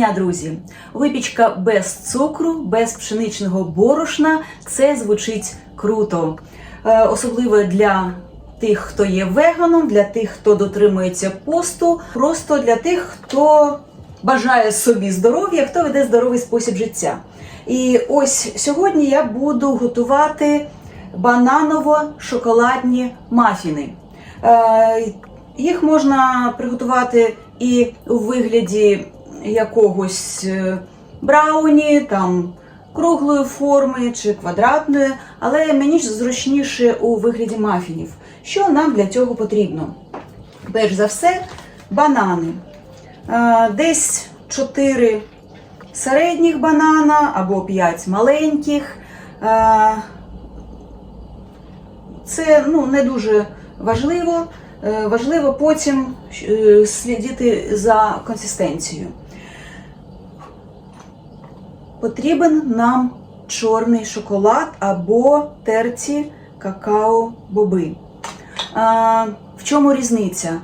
Дня, друзі! Випічка без цукру, без пшеничного борошна це звучить круто. Е, Особливо для тих, хто є веганом, для тих, хто дотримується посту, просто для тих, хто бажає собі здоров'я, хто веде здоровий спосіб життя. І ось сьогодні я буду готувати бананово-шоколадні мафіни. Е, Їх можна приготувати і у вигляді якогось е, брауні, там круглої форми чи квадратної, але мені ж зручніше у вигляді мафінів. Що нам для цього потрібно? Перш за все, банани. Е, Десь 4 середніх банана або 5 маленьких. Е, Це ну, не дуже важливо. Важливо потім слідити за консистенцією. Потрібен нам чорний шоколад або терці какао-боби. В чому різниця?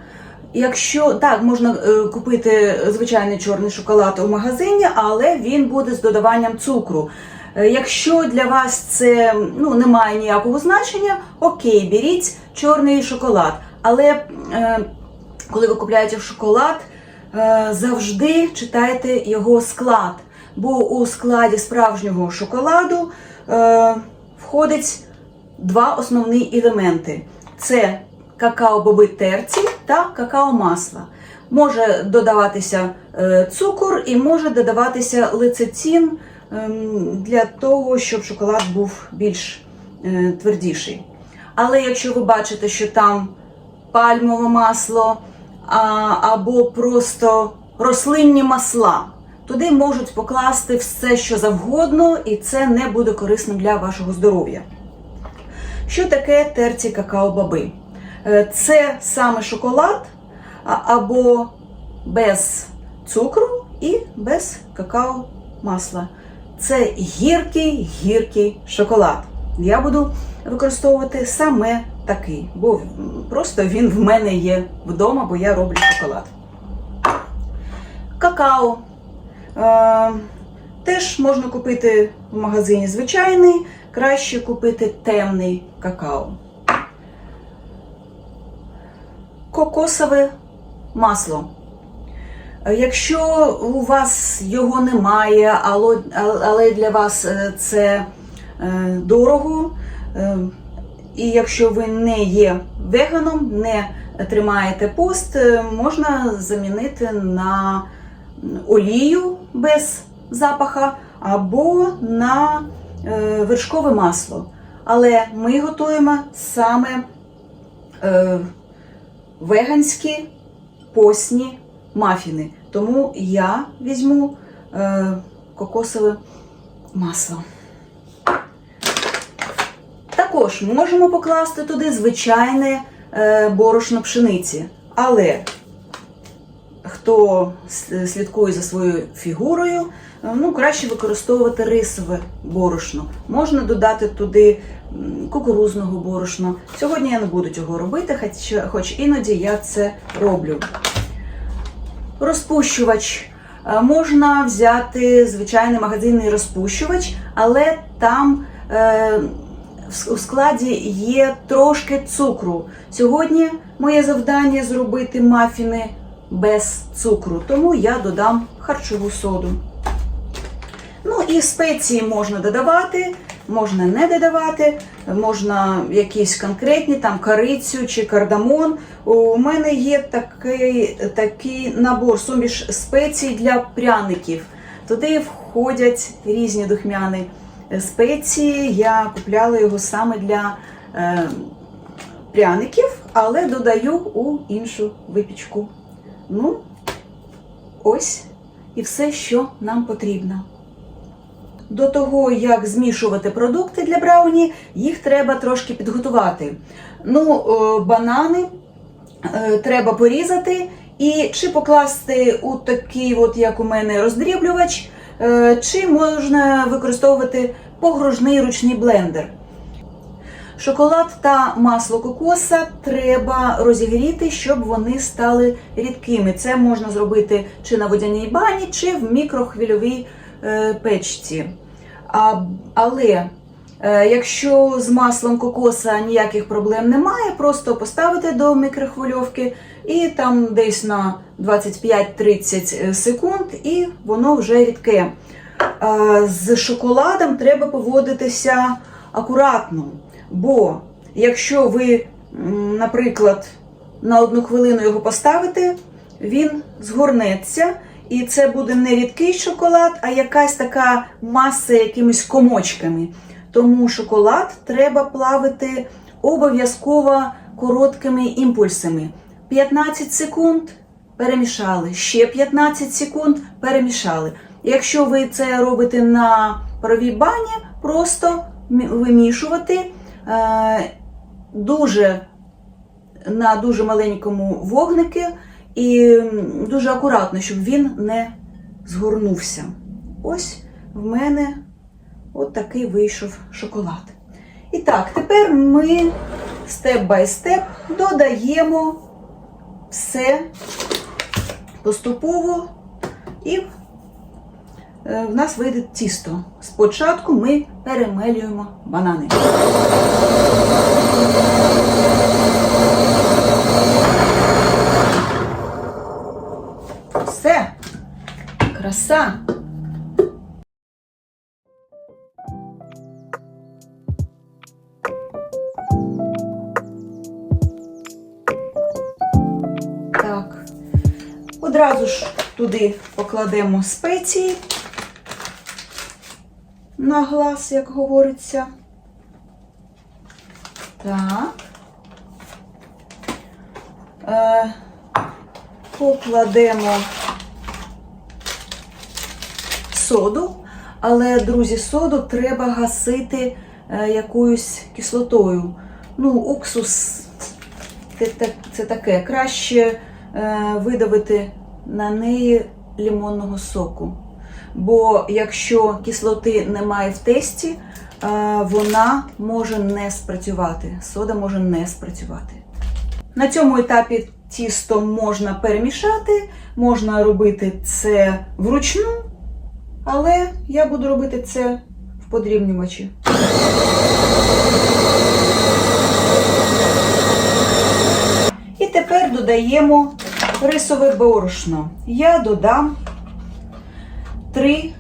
Якщо так, можна е, купити звичайний чорний шоколад у магазині, але він буде з додаванням цукру. Е, Якщо для вас це ну, не має ніякого значення, окей, беріть чорний шоколад. Але е, коли ви купуєте шоколад, е, завжди читайте його склад. Бо у складі справжнього шоколаду е, входить два основні елементи: це какао-боби терці та какао-масло. Може додаватися е, цукор і може додаватися лецитин ем, для того, щоб шоколад був більш е, твердіший. Але якщо ви бачите, що там пальмове масло або просто рослинні масла, туди можуть покласти все, що завгодно, і це не буде корисним для вашого здоров'я. Що таке терці какао-баби? Е, Це саме шоколад або без цукру і без какао-масла. Це гіркий гіркий шоколад. Я буду використовувати саме такий, бо просто він в мене є вдома, бо я роблю шоколад. Какао. Теж можна купити в магазині звичайний, краще купити темний какао. Кокосове масло. Якщо у вас його немає, але, для вас е, це е, дорого, е, і якщо ви не є веганом, не тримаєте пост, можна замінити на олію без запаха або на е, вершкове масло. Але ми готуємо саме е, веганські постні мафіни. Тому я візьму е, кокосове масло. Також можемо покласти туди звичайне борошно пшениці. Але хто слідкує за своєю фігурою, е, ну, краще використовувати рисове борошно. Можна додати туди кукурузного борошна. Сьогодні я не буду цього робити, хоч, хоч іноді я це роблю. Розпущувач. Е, Можна взяти звичайний магазинний розпущувач, але там е, в складі є трошки цукру. Сьогодні моє завдання зробити мафіни без цукру, тому я додам харчову соду. Ну і спеції можна додавати, можна не додавати, можна якісь конкретні, там корицю чи кардамон. У мене є такий, такий набор суміш спецій для пряників. Туди входять різні духмяні спеції. Я купляла його саме для е, пряників, але додаю у іншу випічку. Ну, ось і все, що нам потрібно. До того, як змішувати продукти для брауні, їх треба трошки підготувати. Ну, е, банани е, треба порізати і чи покласти у такий, от як у мене, роздріблювач, е, чи можна використовувати погружний ручний блендер. Шоколад та масло кокоса треба розігріти, щоб вони стали рідкими. Це можна зробити чи на водяній бані, чи в мікрохвильовій е, печці. А, але е, якщо з маслом кокоса ніяких проблем немає, просто поставити до мікрохвильовки і там десь на 25-30 секунд, і воно вже рідке. Е, з шоколадом треба поводитися акуратно. Бо якщо ви, наприклад, на одну хвилину його поставите, він згорнеться, і це буде не рідкий шоколад, а якась така маса якимись комочками. Тому шоколад треба плавити обов'язково короткими імпульсами. 15 секунд перемішали, ще 15 секунд перемішали. Якщо ви це робите на паровій бані, просто вимішувати дуже на дуже маленькому вогнику і дуже акуратно, щоб він не згорнувся. Ось в мене от такий вийшов шоколад. І так, тепер ми степ бай степ додаємо все поступово і е, в нас вийде тісто. Спочатку ми перемелюємо банани. Все, краса. Одразу ж туди покладемо спеції на глаз, як говориться. Так. Е, покладемо соду, але, друзі, соду треба гасити е, якоюсь кислотою. Ну, уксус це, це таке. Краще е, видавити на неї лимонного соку. Бо якщо кислоти немає в тесті, е, вона може не спрацювати. Сода може не спрацювати. На цьому етапі тісто можна перемішати, можна робити це вручну, але я буду робити це в подрібнювачі. І тепер додаємо рисове борошно. Я додам 3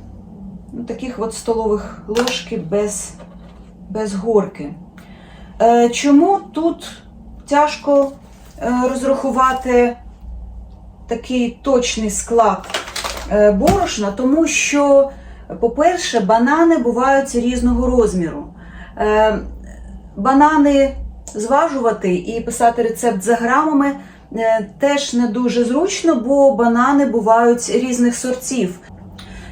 ну, таких от столових ложки без, без горки. Е, чому тут тяжко е, розрахувати такий точний склад е, борошна? Тому що, по-перше, банани бувають різного розміру. Е, банани зважувати і писати рецепт за грамами е, теж не дуже зручно, бо банани бувають різних сортів.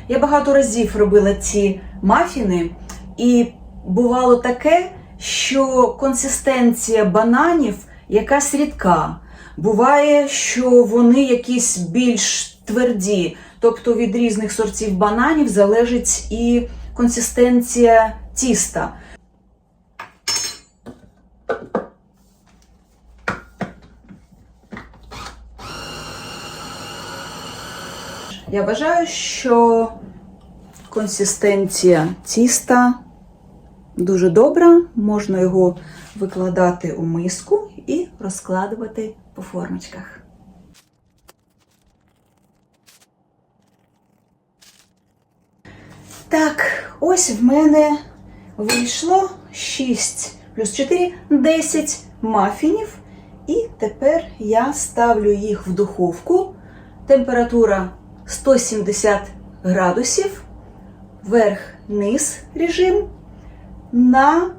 Я багато разів робила ці мафіни, і бувало таке, що консистенція бананів якась рідка. Буває, що вони якісь більш тверді, тобто від різних сортів бананів залежить і консистенція тіста. Я вважаю, що консистенція тіста дуже добра. Можна його викладати у миску і розкладувати по формочках. Так, ось в мене вийшло 6 плюс 4 10 мафінів. І тепер я ставлю їх в духовку. Температура 170 градусів, верх-низ режим на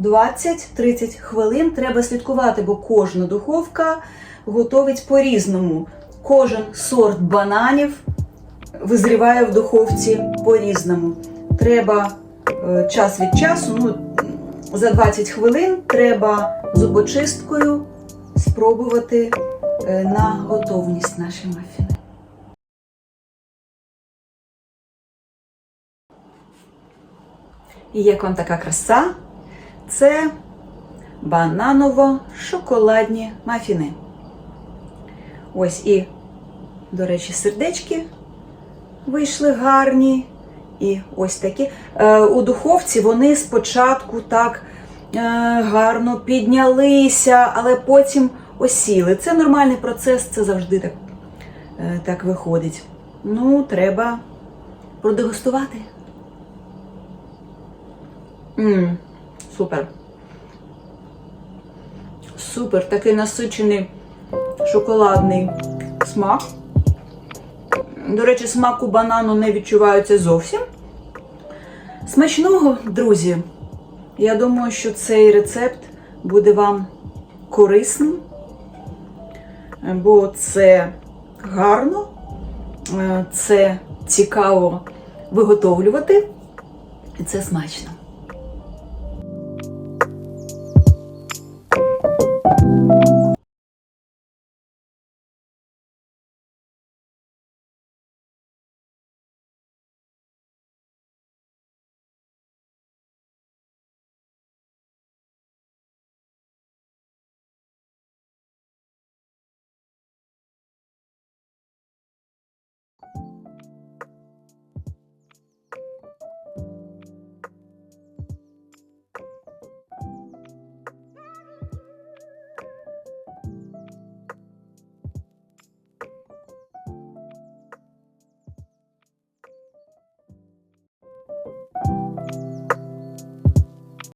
20-30 хвилин. Треба слідкувати, бо кожна духовка готовить по-різному. Кожен сорт бананів визріває в духовці по-різному. Треба е, час від часу, ну, за 20 хвилин треба зубочисткою спробувати е, на готовність наші мафіни. І як вам така краса? Це бананово-шоколадні мафіни. Ось і, до речі, сердечки вийшли гарні. І ось такі. Е, у духовці вони спочатку так е, гарно піднялися, але потім осіли. Це нормальний процес, це завжди так, е, так виходить. Ну, треба продегустувати. Мм, супер. Супер, такий насичений шоколадний смак. До речі, смаку банану не відчувається зовсім. Смачного, друзі! Я думаю, що цей рецепт буде вам корисним, бо це гарно, е, це цікаво виготовлювати, і це смачно.